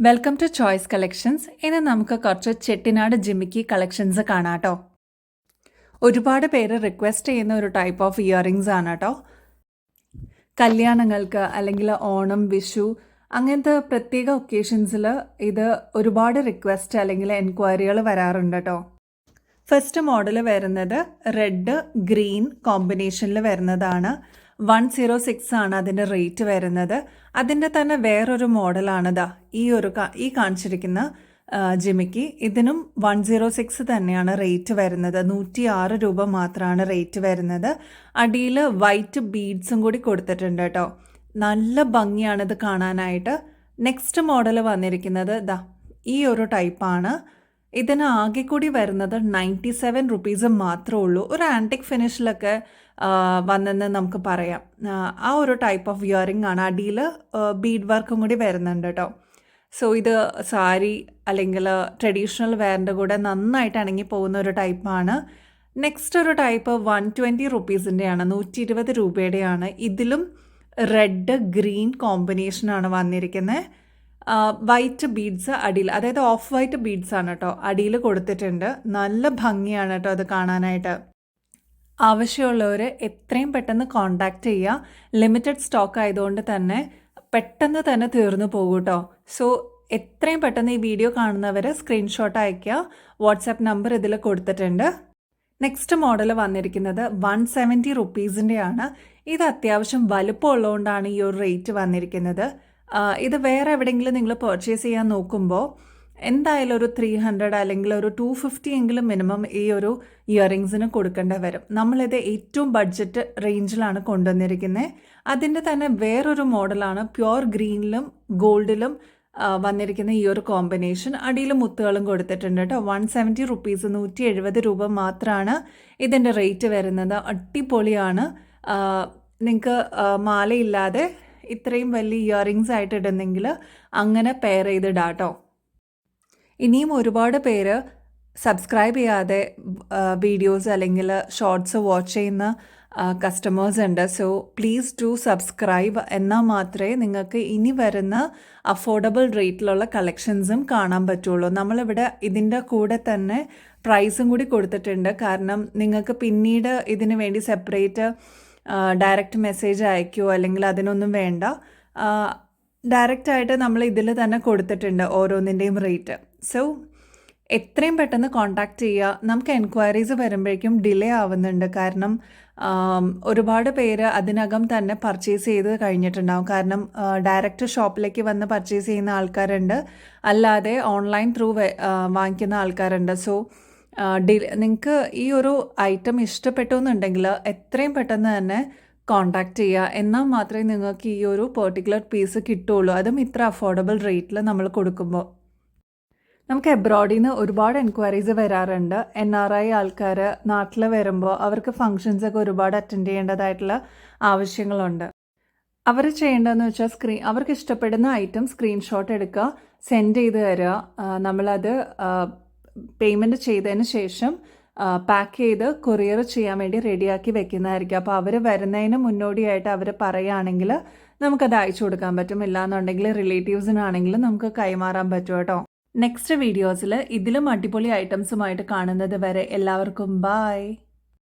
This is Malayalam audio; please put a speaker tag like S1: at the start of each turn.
S1: വെൽക്കം ടു ചോയ്സ് കളക്ഷൻസ് ഇന്ന് നമുക്ക് കുറച്ച് ചെട്ടിനാട് ജിമിക്കി കളക്ഷൻസ് കാണാട്ടോ. ഒരുപാട് പേര് റിക്വസ്റ്റ് ചെയ്യുന്ന ഒരു ടൈപ്പ് ഓഫ് ഇയറിങ്സ് ആണ് കേട്ടോ കല്യാണങ്ങൾക്ക് അല്ലെങ്കിൽ ഓണം വിഷു അങ്ങനത്തെ പ്രത്യേക ഒക്കേഷൻസിൽ ഇത് ഒരുപാട് റിക്വസ്റ്റ് അല്ലെങ്കിൽ എൻക്വയറികൾ വരാറുണ്ട് കേട്ടോ ഫസ്റ്റ് മോഡൽ വരുന്നത് റെഡ് ഗ്രീൻ കോമ്പിനേഷനിൽ വരുന്നതാണ്. വൺ സീറോ സിക്സ് ആണ് അതിന്റെ റേറ്റ് വരുന്നത്. അതിന്റെ തന്നെ വേറൊരു മോഡലാണിതാ ഈ ഒരു ഈ കാണിച്ചിരിക്കുന്ന ജിമിക്ക് ഇതിനും വൺ സീറോ സിക്സ് തന്നെയാണ് റേറ്റ് വരുന്നത്. നൂറ്റി ആറ് രൂപ മാത്രമാണ് റേറ്റ് വരുന്നത്. അടിയിൽ വൈറ്റ് ബീഡ്സും കൂടി കൊടുത്തിട്ടുണ്ട് കേട്ടോ നല്ല ഭംഗിയാണിത് കാണാനായിട്ട്. നെക്സ്റ്റ് മോഡൽ വന്നിരിക്കുന്നത് ദാ ഈ ഒരു ടൈപ്പാണ് ഇതിന് ആകെ കൂടി വരുന്നത് നയന്റി സെവൻ റുപ്പീസ് മാത്രമേ ഉള്ളൂ. ഒരു ആന്റിക് ഫിനിഷിലൊക്കെ വന്നെന്ന് നമുക്ക് പറയാം. ആ, ഒരു ടൈപ്പ് ഓഫ് ഇയറിംഗ് ആണ്. അടിയിൽ ബീഡ് വർക്കും കൂടി വരുന്നുണ്ട് കേട്ടോ സോ ഇത് സാരി അല്ലെങ്കിൽ ട്രഡീഷണൽ വെയറിന്റെ കൂടെ നന്നായിട്ട് ഇണങ്ങി പോകുന്ന ഒരു ടൈപ്പാണ് നെക്സ്റ്റ് ഒരു ടൈപ്പ് വൺ ട്വന്റി റുപ്പീസിന്റെയാണ് നൂറ്റി ഇരുപത് രൂപയുടെയാണ് ഇതിലും റെഡ് ഗ്രീൻ കോമ്പിനേഷനാണ് വന്നിരിക്കുന്നത് വൈറ്റ് ബീഡ്സ് അടിയിൽ അതായത് ഓഫ് വൈറ്റ് ബീഡ്സ് ആണ് കേട്ടോ അടിയിൽ കൊടുത്തിട്ടുണ്ട്. നല്ല ഭംഗിയാണ് കേട്ടോ അത് കാണാനായിട്ട്. ആവശ്യമുള്ളവർ എത്രയും പെട്ടെന്ന് കോണ്ടാക്ട് ചെയ്യുക ലിമിറ്റഡ് സ്റ്റോക്ക് ആയതുകൊണ്ട് തന്നെ പെട്ടെന്ന് തന്നെ തീർന്നു പോകും കേട്ടോ സോ എത്രയും പെട്ടെന്ന് ഈ വീഡിയോ കാണുന്നവർ സ്ക്രീൻഷോട്ട് അയയ്ക്കുക വാട്സാപ്പ് നമ്പർ ഇതിൽ കൊടുത്തിട്ടുണ്ട്. നെക്സ്റ്റ് മോഡൽ വന്നിരിക്കുന്നത് വൺ സെവന്റി റുപ്പീസിന്റെയാണ് ഇത് അത്യാവശ്യം വലുപ്പമുള്ളതുകൊണ്ടാണ് ഈ ഒരു റേറ്റ് വന്നിരിക്കുന്നത്. ഇത് വേറെ എവിടെയെങ്കിലും നിങ്ങൾ പർച്ചേസ് ചെയ്യാൻ നോക്കുമ്പോൾ എന്തായാലും ഒരു ത്രീ ഹൺഡ്രഡ് അല്ലെങ്കിൽ ഒരു ടു ഫിഫ്റ്റി എങ്കിലും മിനിമം ഈ ഒരു ഇയറിങ്സിന് കൊടുക്കേണ്ട വരും. നമ്മളിത് ഏറ്റവും ബഡ്ജറ്റ് റേഞ്ചിലാണ് കൊണ്ടുവന്നിരിക്കുന്നത് അതിന്റെ തന്നെ വേറൊരു മോഡലാണ് പ്യുവർ ഗ്രീനിലും ഗോൾഡിലും വന്നിരിക്കുന്ന ഈ ഒരു കോമ്പിനേഷൻ അടിയിൽ മുത്തുകളും കൊടുത്തിട്ടുണ്ട് കേട്ടോ വൺ സെവന്റി റുപ്പീസ് നൂറ്റി എഴുപത് രൂപ മാത്രമാണ് ഇതിന്റെ റേറ്റ് വരുന്നത്. അടിപൊളിയാണ്. നിങ്ങൾക്ക് മാലയില്ലാതെ ഇത്രയും വലിയ ഇയറിങ്സ് ആയിട്ട് ഇടുന്നെങ്കിൽ അങ്ങനെ പെയർ ചെയ്തിടാം കേട്ടോ ഇനിയും ഒരുപാട് പേര് സബ്സ്ക്രൈബ് ചെയ്യാതെ വീഡിയോസ് അല്ലെങ്കിൽ ഷോർട്സ് വാച്ച് ചെയ്യുന്ന കസ്റ്റമേഴ്സ് ഉണ്ട്. സോ പ്ലീസ് ടു സബ്സ്ക്രൈബ് എന്നാൽ മാത്രമേ നിങ്ങൾക്ക് ഇനി വരുന്ന അഫോർഡബിൾ റേറ്റിലുള്ള കളക്ഷൻസും കാണാൻ പറ്റുള്ളൂ. നമ്മളിവിടെ ഇതിന്റെ കൂടെ തന്നെ പ്രൈസും കൂടി കൊടുത്തിട്ടുണ്ട്. കാരണം നിങ്ങൾക്ക് പിന്നീട് ഇതിനു വേണ്ടി സെപ്പറേറ്റ് ഡയറക്റ്റ് മെസ്സേജ് അയക്കുകയോ അല്ലെങ്കിൽ അതിനൊന്നും വേണ്ട. ഡയറക്റ്റ് ആയിട്ട് നമ്മൾ ഇതിൽ തന്നെ കൊടുത്തിട്ടുണ്ട് ഓരോന്നിന്റെയും റേറ്റ് സോ എത്രയും പെട്ടെന്ന് കോണ്ടാക്ട് ചെയ്യുക. നമുക്ക് എൻക്വയറീസ് വരുമ്പോഴേക്കും ഡിലേ ആവുന്നുണ്ട്. കാരണം ഒരുപാട് പേര് അതിനകം തന്നെ പർച്ചേസ് ചെയ്ത് കഴിഞ്ഞിട്ടുണ്ടാവും. കാരണം ഡയറക്റ്റ് ഷോപ്പിലേക്ക് വന്ന് പർച്ചേസ് ചെയ്യുന്ന ആൾക്കാരുണ്ട്. അല്ലാതെ ഓൺലൈൻ ത്രൂ വാങ്ങിക്കുന്ന ആൾക്കാരുണ്ട്. സോ നിങ്ങൾക്ക് ഈ ഒരു ഐറ്റം ഇഷ്ടപ്പെട്ടു എന്നുണ്ടെങ്കിൽ എത്രയും പെട്ടെന്ന് തന്നെ കോണ്ടാക്ട് ചെയ്യുക എന്നാൽ മാത്രമേ നിങ്ങൾക്ക് ഈ ഒരു പെർട്ടിക്കുലർ പീസ് കിട്ടുള്ളൂ അതും ഇത്ര അഫോർഡബിൾ റേറ്റിൽ നമ്മൾ കൊടുക്കുമ്പോൾ. നമുക്ക് എബ്രോഡിൽ നിന്ന് ഒരുപാട് എൻക്വയറീസ് വരാറുണ്ട്. എൻ ആർ ഐ ആൾക്കാർ നാട്ടിൽ വരുമ്പോൾ അവർക്ക് ഫങ്ഷൻസ് ഒക്കെ ഒരുപാട് അറ്റൻഡ് ചെയ്യേണ്ടതായിട്ടുള്ള ആവശ്യങ്ങളുണ്ട്. അവർ ചെയ്യേണ്ടതെന്ന് വെച്ചാൽ സ്ക്രീൻ അവർക്ക് ഇഷ്ടപ്പെടുന്ന ഐറ്റം സ്ക്രീൻഷോട്ട് എടുക്കുക സെൻഡ് ചെയ്ത് തരിക. നമ്മളത് പേയ്മെന്റ് ചെയ്തതിന് ശേഷം പാക്ക് ചെയ്ത് കൊറിയർ ചെയ്യാൻ വേണ്ടി റെഡിയാക്കി വെക്കുന്നതായിരിക്കും. അപ്പോൾ അവർ വരുന്നതിന് മുന്നോടിയായിട്ട് അവർ പറയുകയാണെങ്കിൽ നമുക്കത് അയച്ചു കൊടുക്കാൻ പറ്റും. ഇല്ലാന്നുണ്ടെങ്കിൽ റിലേറ്റീവ്സിനാണെങ്കിലും നമുക്ക് കൈമാറാൻ പറ്റും കേട്ടോ. നെക്സ്റ്റ് വീഡിയോസിൽ ഇതിലും അടിപൊളി ഐറ്റംസുമായിട്ട് കാണുന്നത് വരെ എല്ലാവർക്കും ബായ്